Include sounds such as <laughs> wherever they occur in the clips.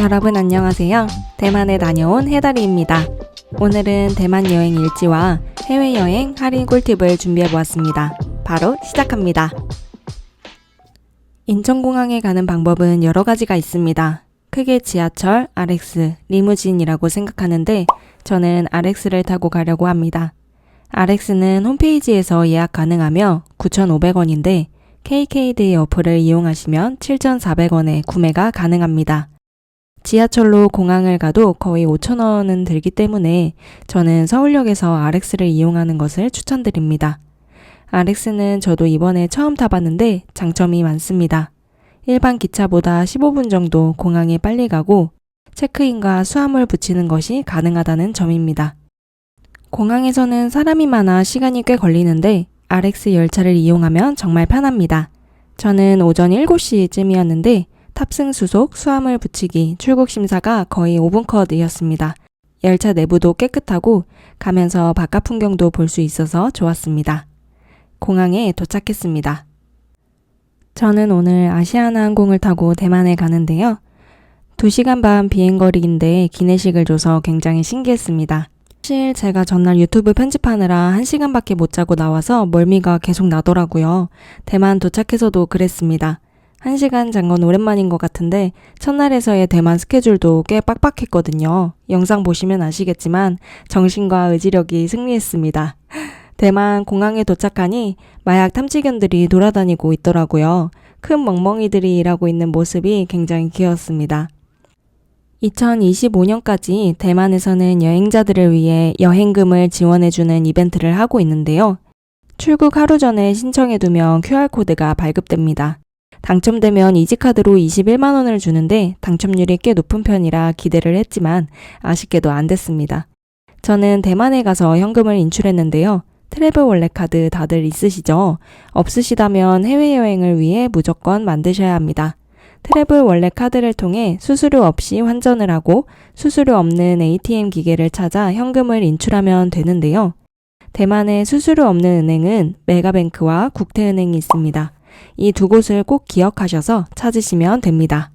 여러분 안녕하세요. 대만에 다녀온 해다리입니다. 오늘은 대만 여행 일지와 해외여행 할인 꿀팁을 준비해 보았습니다. 바로 시작합니다. 인천공항에 가는 방법은 여러 가지가 있습니다. 크게 지하철, RX, 리무진이라고 생각하는데 저는 RX를 타고 가려고 합니다. RX는 홈페이지에서 예약 가능하며 9,500원인데 KKday 어플을 이용하시면 7,400원에 구매가 가능합니다. 지하철로 공항을 가도 거의 5,000원은 들기 때문에 저는 서울역에서 RX를 이용하는 것을 추천드립니다. RX는 저도 이번에 처음 타봤는데 장점이 많습니다. 일반 기차보다 15분 정도 공항에 빨리 가고 체크인과 수화물 붙이는 것이 가능하다는 점입니다. 공항에서는 사람이 많아 시간이 꽤 걸리는데 RX 열차를 이용하면 정말 편합니다. 저는 오전 7시쯤이었는데 탑승 수속, 수화물 붙이기, 출국 심사가 거의 5분 컷이었습니다. 열차 내부도 깨끗하고 가면서 바깥 풍경도 볼 수 있어서 좋았습니다. 공항에 도착했습니다. 저는 오늘 아시아나 항공을 타고 대만에 가는데요. 2시간 반 비행거리인데 기내식을 줘서 굉장히 신기했습니다. 사실 제가 전날 유튜브 편집하느라 1시간밖에 못 자고 나와서 멀미가 계속 나더라고요. 대만 도착해서도 그랬습니다. 1시간 잔건 오랜만인 것 같은데 첫날에서의 대만 스케줄도 꽤 빡빡했거든요. 영상 보시면 아시겠지만 정신과 의지력이 승리했습니다. 대만 공항에 도착하니 마약 탐지견들이 돌아다니고 있더라고요. 큰 멍멍이들이 일하고 있는 모습이 굉장히 귀여웠습니다. 2025년까지 대만에서는 여행자들을 위해 여행금을 지원해주는 이벤트를 하고 있는데요. 출국 하루 전에 신청해두면 QR코드가 발급됩니다. 당첨되면 이지카드로 21만원을 주는데 당첨률이 꽤 높은 편이라 기대를 했지만 아쉽게도 안 됐습니다. 저는 대만에 가서 현금을 인출했는데요. 트래블 월렛 카드 다들 있으시죠? 없으시다면 해외여행을 위해 무조건 만드셔야 합니다. 트래블 월렛 카드를 통해 수수료 없이 환전을 하고 수수료 없는 ATM 기계를 찾아 현금을 인출하면 되는데요. 대만에 수수료 없는 은행은 메가뱅크와 국태은행이 있습니다. 이 두 곳을 꼭 기억하셔서 찾으시면 됩니다.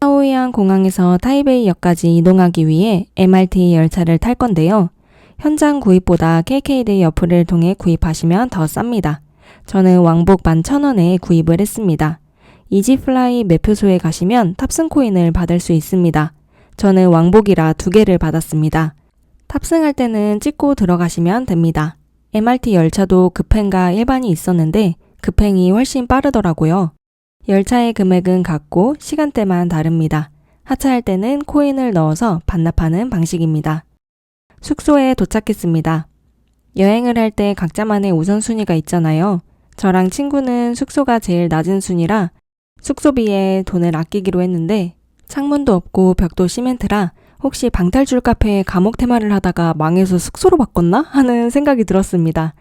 하오이안 공항에서 타이베이역까지 이동하기 위해 MRT 열차를 탈 건데요. 현장 구입보다 KKday 어플을 통해 구입하시면 더 쌉니다. 저는 왕복 11,000원에 구입을 했습니다. 이지플라이 매표소에 가시면 탑승 코인을 받을 수 있습니다. 저는 왕복이라 두 개를 받았습니다. 탑승할 때는 찍고 들어가시면 됩니다. MRT 열차도 급행과 일반이 있었는데 급행이 훨씬 빠르더라고요. 열차의 금액은 같고 시간대만 다릅니다. 하차할 때는 코인을 넣어서 반납하는 방식입니다. 숙소에 도착했습니다. 여행을 할 때 각자만의 우선순위가 있잖아요. 저랑 친구는 숙소가 제일 낮은 순위라 숙소비에 돈을 아끼기로 했는데 창문도 없고 벽도 시멘트라 혹시 방탈출 카페에 감옥 테마를 하다가 망해서 숙소로 바꿨나 하는 생각이 들었습니다.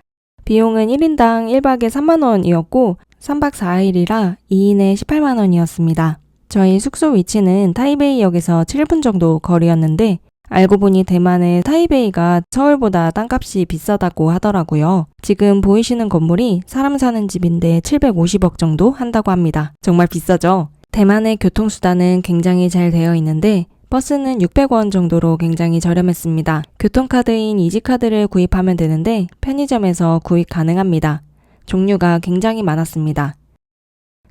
비용은 1인당 1박에 3만원이었고 3박 4일이라 2인에 18만원이었습니다. 저희 숙소 위치는 타이베이역에서 7분 정도 거리였는데 알고 보니 대만의 타이베이가 서울보다 땅값이 비싸다고 하더라고요. 지금 보이시는 건물이 사람 사는 집인데 750억 정도 한다고 합니다. 정말 비싸죠? 대만의 교통수단은 굉장히 잘 되어 있는데 버스는 600원 정도로 굉장히 저렴했습니다. 교통카드인 이지카드를 구입하면 되는데 편의점에서 구입 가능합니다. 종류가 굉장히 많았습니다.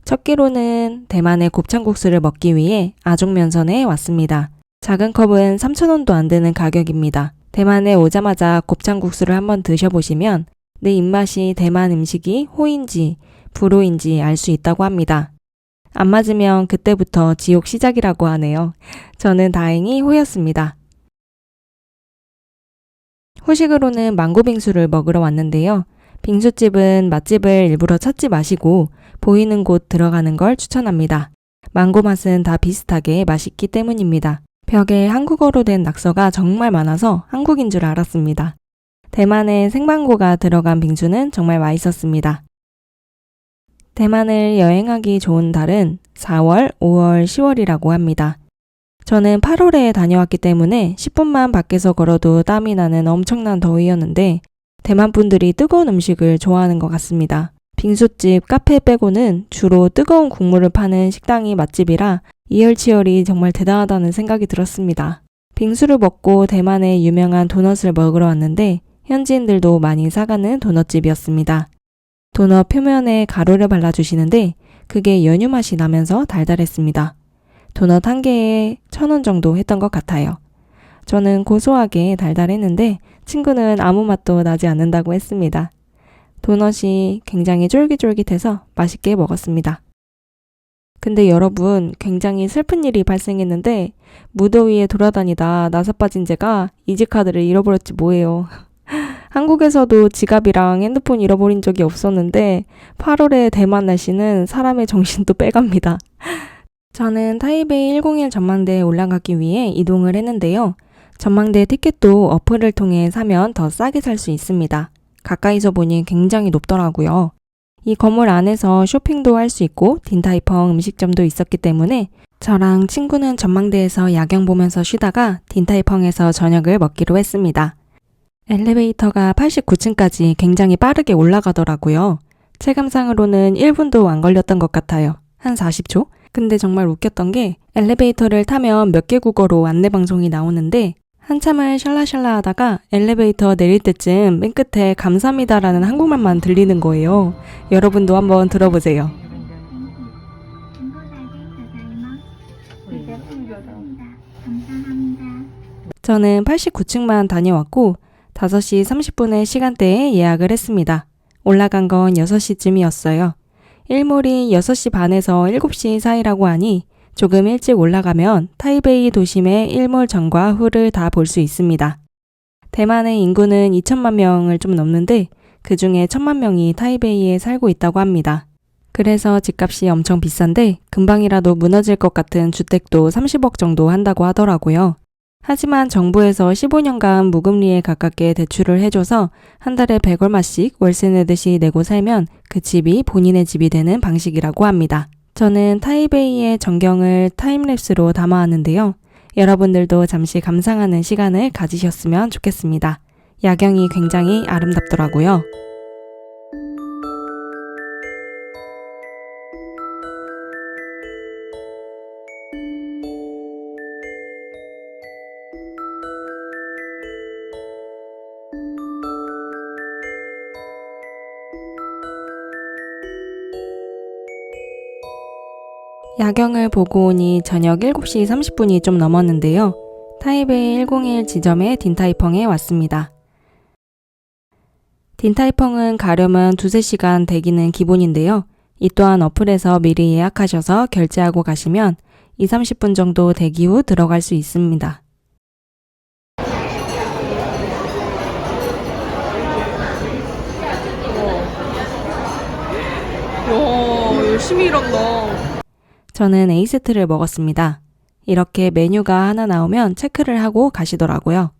첫 끼로는 대만의 곱창국수를 먹기 위해 아종면선에 왔습니다. 작은 컵은 3,000원도 안 되는 가격입니다. 대만에 오자마자 곱창국수를 한번 드셔보시면 내 입맛이 대만 음식이 호인지 불호인지 알 수 있다고 합니다. 안 맞으면 그때부터 지옥 시작이라고 하네요. 저는 다행히 호였습니다. 후식으로는 망고 빙수를 먹으러 왔는데요. 빙수집은 맛집을 일부러 찾지 마시고 보이는 곳 들어가는 걸 추천합니다. 망고 맛은 다 비슷하게 맛있기 때문입니다. 벽에 한국어로 된 낙서가 정말 많아서 한국인 줄 알았습니다. 대만의 생망고가 들어간 빙수는 정말 맛있었습니다. 대만을 여행하기 좋은 달은 4월, 5월, 10월이라고 합니다. 저는 8월에 다녀왔기 때문에 10분만 밖에서 걸어도 땀이 나는 엄청난 더위였는데 대만 분들이 뜨거운 음식을 좋아하는 것 같습니다. 빙수집, 카페 빼고는 주로 뜨거운 국물을 파는 식당이 맛집이라 이열치열이 정말 대단하다는 생각이 들었습니다. 빙수를 먹고 대만의 유명한 도넛을 먹으러 왔는데 현지인들도 많이 사가는 도넛집이었습니다. 도넛 표면에 가루를 발라주시는데 그게 연유 맛이 나면서 달달했습니다. 도넛 한 개에 천 원 정도 했던 것 같아요. 저는 고소하게 달달했는데 친구는 아무 맛도 나지 않는다고 했습니다. 도넛이 굉장히 쫄깃쫄깃해서 맛있게 먹었습니다. 근데 여러분, 굉장히 슬픈 일이 발생했는데, 무더위에 돌아다니다 나사 빠진 제가 이지 카드를 잃어버렸지 뭐예요. 한국에서도 지갑이랑 핸드폰 잃어버린 적이 없었는데, 8월의 대만 날씨는 사람의 정신도 <laughs> 빼갑니다. 저는 타이베이 101 전망대에 올라가기 위해 이동을 했는데요. 전망대 티켓도 어플을 통해 사면 더 싸게 살 수 있습니다. 가까이서 보니 굉장히 높더라고요. 이 건물 안에서 쇼핑도 할 수 있고 딘타이펑 음식점도 있었기 때문에 저랑 친구는 전망대에서 야경 보면서 쉬다가 딘타이펑에서 저녁을 먹기로 했습니다. 엘리베이터가 89층까지 굉장히 빠르게 올라가더라고요. 체감상으로는 1분도 안 걸렸던 것 같아요. 한 40초? 근데 정말 웃겼던 게 엘리베이터를 타면 몇 개 국어로 안내 방송이 나오는데 한참을 샬라샬라 하다가 엘리베이터 내릴 때쯤 맨 끝에 감사합니다라는 한국말만 들리는 거예요. 여러분도 한번 들어보세요. 저는 89층만 다녀왔고 5시 30분의 시간대에 예약을 했습니다. 올라간 건 6시쯤이었어요. 일몰이 6시 반에서 7시 사이라고 하니 조금 일찍 올라가면 타이베이 도심의 일몰 전과 후를 다 볼 수 있습니다. 대만의 인구는 2천만 명을 좀 넘는데 그 중에 1천만 명이 타이베이에 살고 있다고 합니다. 그래서 집값이 엄청 비싼데 금방이라도 무너질 것 같은 주택도 30억 정도 한다고 하더라고요. 하지만 정부에서 15년간 무금리에 가깝게 대출을 해줘서 한 달에 100얼마씩 월세 내듯이 내고 살면 그 집이 본인의 집이 되는 방식이라고 합니다. 저는 타이베이의 전경을 타임랩스로 담아왔는데요. 여러분들도 잠시 감상하는 시간을 가지셨으면 좋겠습니다. 야경이 굉장히 아름답더라고요. 야경을 보고 오니 저녁 7시 30분이 좀 넘었는데요. 타이베이 101 지점의 딘타이펑에 왔습니다. 딘타이펑은 가려면 두세 시간 대기는 기본인데요. 이 또한 어플에서 미리 예약하셔서 결제하고 가시면 2, 30분 정도 대기 후 들어갈 수 있습니다. 와 열심히 일한다. 저는 A세트를 먹었습니다. 이렇게 메뉴가 하나 나오면 체크를 하고 가시더라고요.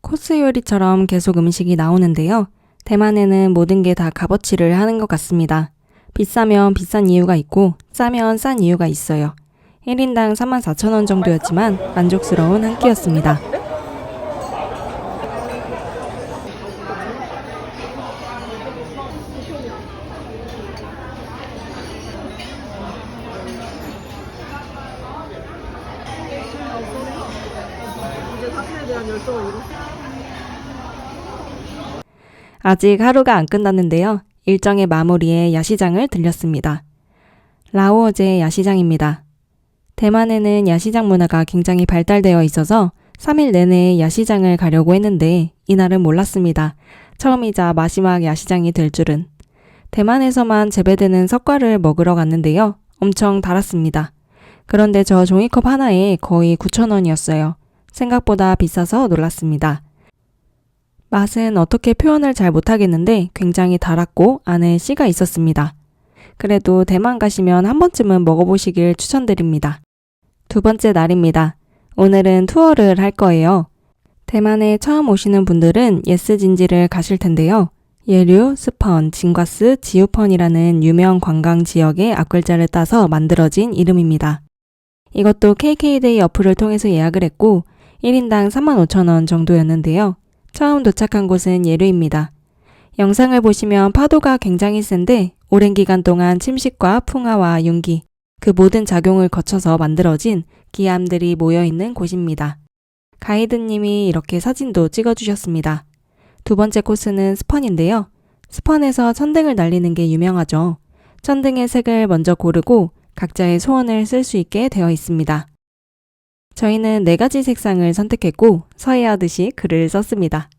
코스 요리처럼 계속 음식이 나오는데요. 대만에는 모든 게 다 값어치를 하는 것 같습니다. 비싸면 비싼 이유가 있고 싸면 싼 이유가 있어요. 1인당 34,000원 정도였지만 만족스러운 한 끼였습니다. 사진에 대한 열정을 잃었어. 아직 하루가 안 끝났는데요. 일정의 마무리에 야시장을 들렸습니다. 라오어제 야시장입니다. 대만에는 야시장 문화가 굉장히 발달되어 있어서 3일 내내 야시장을 가려고 했는데 이날은 몰랐습니다. 처음이자 마지막 야시장이 될 줄은. 대만에서만 재배되는 석과를 먹으러 갔는데요. 엄청 달았습니다. 그런데 저 종이컵 하나에 거의 9,000원이었어요. 생각보다 비싸서 놀랐습니다. 맛은 어떻게 표현을 잘 못하겠는데 굉장히 달았고 안에 씨가 있었습니다. 그래도 대만 가시면 한 번쯤은 먹어보시길 추천드립니다. 두 번째 날입니다. 오늘은 투어를 할 거예요. 대만에 처음 오시는 분들은 예스진지를 가실 텐데요. 예류, 스펀, 진과스, 지우펀이라는 유명 관광 지역의 앞글자를 따서 만들어진 이름입니다. 이것도 KK데이 어플을 통해서 예약을 했고 1인당 35,000원 정도였는데요. 처음 도착한 곳은 예류입니다. 영상을 보시면 파도가 굉장히 센데 오랜 기간 동안 침식과 풍화와 융기, 그 모든 작용을 거쳐서 만들어진 기암들이 모여 있는 곳입니다. 가이드님이 이렇게 사진도 찍어주셨습니다. 두 번째 코스는 스펀인데요. 스펀에서 천등을 날리는 게 유명하죠. 천등의 색을 먼저 고르고 각자의 소원을 쓸 수 있게 되어 있습니다. 저희는 네 가지 색상을 선택했고 서예하듯이 글을 썼습니다.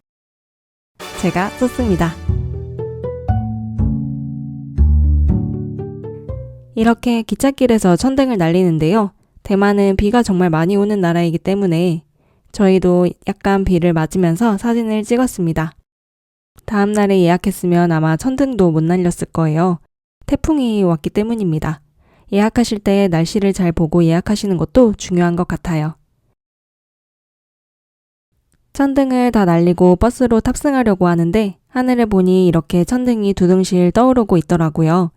제가 썼습니다. 이렇게 기찻길에서 천등을 날리는데요. 대만은 비가 정말 많이 오는 나라이기 때문에 저희도 약간 비를 맞으면서 사진을 찍었습니다. 다음 날에 예약했으면 아마 천등도 못 날렸을 거예요. 태풍이 왔기 때문입니다. 예약하실 때 날씨를 잘 보고 예약하시는 것도 중요한 것 같아요. 천등을 다 날리고 버스로 탑승하려고 하는데 하늘을 보니 이렇게 천등이 두둥실 떠오르고 있더라고요.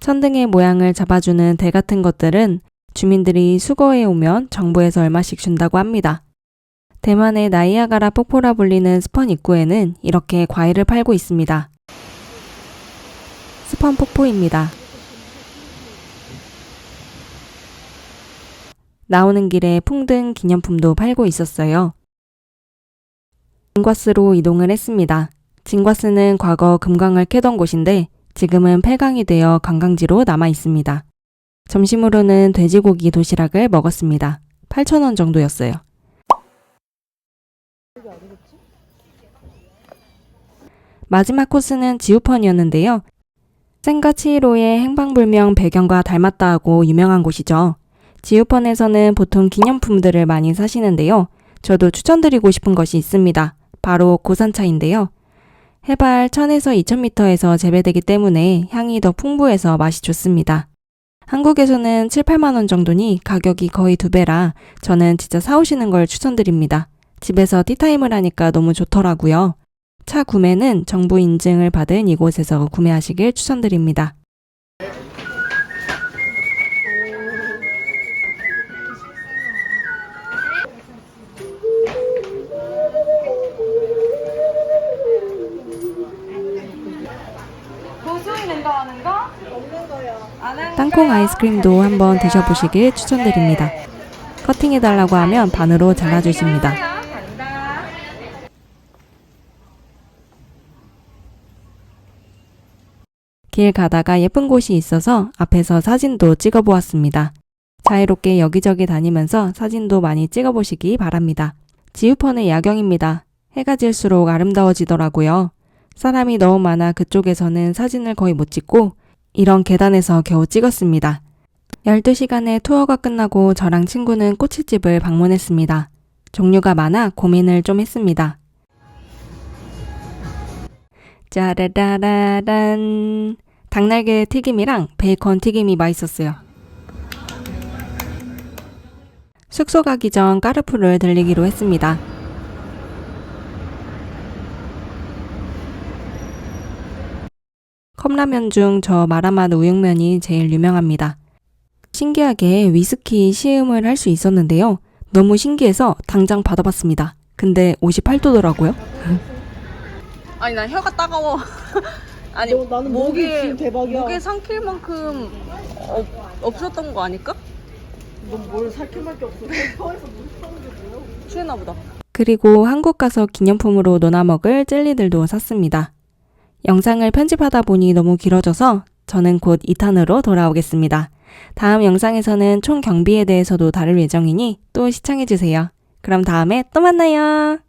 천등의 모양을 잡아주는 대 같은 것들은 주민들이 수거해 오면 정부에서 얼마씩 준다고 합니다. 대만의 나이아가라 폭포라 불리는 스펀 입구에는 이렇게 과일을 팔고 있습니다. 스펀 폭포입니다. 나오는 길에 풍등 기념품도 팔고 있었어요. 진과스로 이동을 했습니다. 진과스는 과거 금광을 캐던 곳인데 지금은 폐광이 되어 관광지로 남아 있습니다. 점심으로는 돼지고기 도시락을 먹었습니다. 8,000원 정도였어요. 마지막 코스는 지우펀이었는데요. 센과 치히로의 행방불명 배경과 닮았다고 유명한 곳이죠. 지우펀에서는 보통 기념품들을 많이 사시는데요. 저도 추천드리고 싶은 것이 있습니다. 바로 고산차인데요. 해발 1000에서 2000m에서 재배되기 때문에 향이 더 풍부해서 맛이 좋습니다. 한국에서는 7, 8만 원 정도니 가격이 거의 두 배라 저는 진짜 사오시는 걸 추천드립니다. 집에서 티타임을 하니까 너무 좋더라고요. 차 구매는 정부 인증을 받은 이곳에서 구매하시길 추천드립니다. 땅콩 아이스크림도 한번 드셔보시길 추천드립니다. 커팅해달라고 하면 반으로 잘라주십니다. 길 가다가 예쁜 곳이 있어서 앞에서 사진도 찍어보았습니다. 자유롭게 여기저기 다니면서 사진도 많이 찍어보시기 바랍니다. 지우펀의 야경입니다. 해가 질수록 아름다워지더라고요. 사람이 너무 많아 그쪽에서는 사진을 거의 못 찍고 이런 계단에서 겨우 찍었습니다. 12시간의 투어가 끝나고 저랑 친구는 꼬치집을 방문했습니다. 종류가 많아 고민을 좀 했습니다. 짜라라라란. 닭날개 튀김이랑 베이컨 튀김이 맛있었어요. 숙소 가기 전 까르푸를 들리기로 했습니다. 컵라면 중 저 마라맛 우육면이 제일 유명합니다. 신기하게 위스키 시음을 할 수 있었는데요. 너무 신기해서 당장 받아봤습니다. 근데 58도더라고요. <laughs> 아니 난 혀가 따가워. <laughs> 아니 너, 나는 목이 목에 지금 대박이야. 목에 삼킬 만큼 없, 없었던 거 아닐까? 넌뭘 살킬밖에 없어. 혀에서 물 타는 게 뭐야? 취했나 보다. 그리고 한국 가서 기념품으로 논아 먹을 젤리들도 샀습니다. 영상을 편집하다 보니 너무 길어져서 저는 곧 2탄으로 돌아오겠습니다. 다음 영상에서는 총 경비에 대해서도 다룰 예정이니 또 시청해주세요. 그럼 다음에 또 만나요.